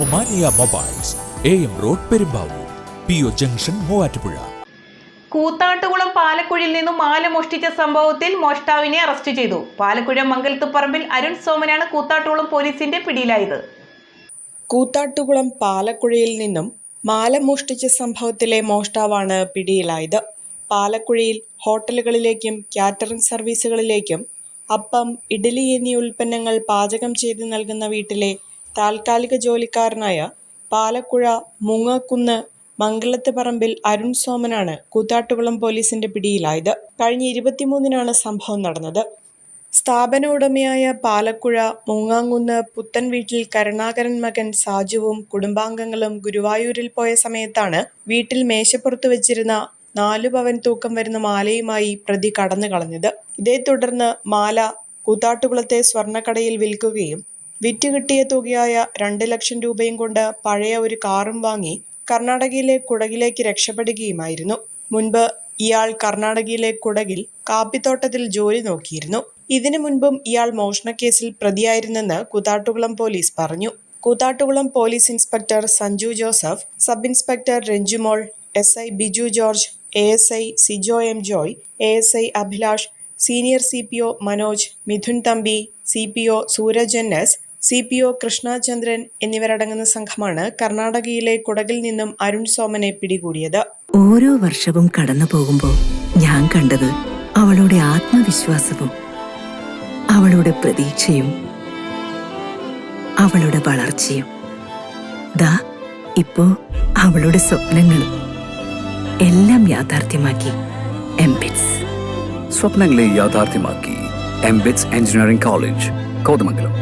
Omania mobiles A M road Perumbavoor P O junction Muvattupuzha. Koothattukulam പാലക്കുഴിയിൽ നിന്നും മാല മോഷ്ടിച്ച സംഭവത്തിൽ മോഷ്ടാവിനെ അറസ്റ്റ് ചെയ്തു. പാലക്കുഴ മംഗലത്തുപറമ്പിൽ അരുൺ സോമനാണ് കൂത്താട്ടുകുളം പോലീസിന്റെ പിടിയിലായത്. കൂത്താട്ടുകുളം പാലക്കുഴയിൽ നിന്നും മാല മോഷ്ടിച്ച സംഭവത്തിലെ മോഷ്ടാവാണ് പിടിയിലായത്. പാലക്കുഴയിൽ ഹോട്ടലുകളിലേക്കും കാറ്ററിംഗ് സർവീസുകളിലേക്കും അപ്പം ഇഡലി എന്നീ ഉൽപ്പന്നങ്ങൾ പാചകം ചെയ്ത് നൽകുന്ന വീട്ടിലെ താൽക്കാലിക ജോലിക്കാരനായ പാലക്കുഴ മുങ്ങക്കുന്ന് മംഗലത്ത് പറമ്പിൽ അരുൺ സോമനാണ് കൂത്താട്ടുകുളം പോലീസിന്റെ പിടിയിലായത്. കഴിഞ്ഞ ഇരുപത്തിമൂന്നിനാണ് സംഭവം നടന്നത്. സ്ഥാപന ഉടമയായ പാലക്കുഴ മൂങ്ങാങ്കുന്ന് പുത്തൻ വീട്ടിൽ കരുണാകരൻ മകൻ സാജുവും കുടുംബാംഗങ്ങളും ഗുരുവായൂരിൽ പോയ സമയത്താണ് വീട്ടിൽ മേശപ്പുറത്ത് വെച്ചിരുന്ന നാലു പവൻ തൂക്കം വരുന്ന മാലയുമായി പ്രതി കടന്നു കളഞ്ഞത് ഇതേ തുടർന്ന് മാല കൂത്താട്ടുകുളത്തെ സ്വർണക്കടയിൽ വിൽക്കുകയും വിറ്റ് കിട്ടിയ തുകയായ രണ്ട് ലക്ഷം രൂപയും കൊണ്ട് പഴയ ഒരു കാറും വാങ്ങി കർണാടകയിലെ കുടകിലേക്ക് രക്ഷപ്പെടുകയുമായിരുന്നു. മുൻപ് ഇയാൾ കർണാടകയിലെ കുടകിൽ കാപ്പിത്തോട്ടത്തിൽ ജോലി നോക്കിയിരുന്നു. ഇതിനു മുൻപും ഇയാൾ മോഷണക്കേസിൽ പ്രതിയായിരുന്നെന്ന് കൂത്താട്ടുകുളം പോലീസ് പറഞ്ഞു. Koothattukulam police inspector Sanju Joseph sub inspector Ranjumol S I Biju George A S I Sijo M Joy A S I Abhilash senior C P O Manoj Mithun Thampi C P O Sooraj N S C P O Krishnachandran എന്നിവരടങ്ങുന്ന സംഘമാണ് കർണാടകയിലെ കുടകിൽ നിന്നും അരുൺ സോമനെ പിടികൂടിയത്. ഓരോ വർഷവും കടന്നു പോകുമ്പോൾ ഞാൻ കണ്ടത് അവളുടെ ആത്മവിശ്വാസവും അവളുടെ പ്രതീക്ഷയും അവളുടെ വളർച്ചയും. ദാ ഇപ്പോ അവളുടെ സ്വപ്നങ്ങളും എല്ലാം യാഥാർത്ഥ്യമാക്കി എംബിറ്റ്സ്. സ്വപ്നങ്ങളെ യാഥാർത്ഥ്യമാക്കി എംബിറ്റ്സ് എഞ്ചിനീയറിംഗ് കോളേജ് കോതമംഗലം.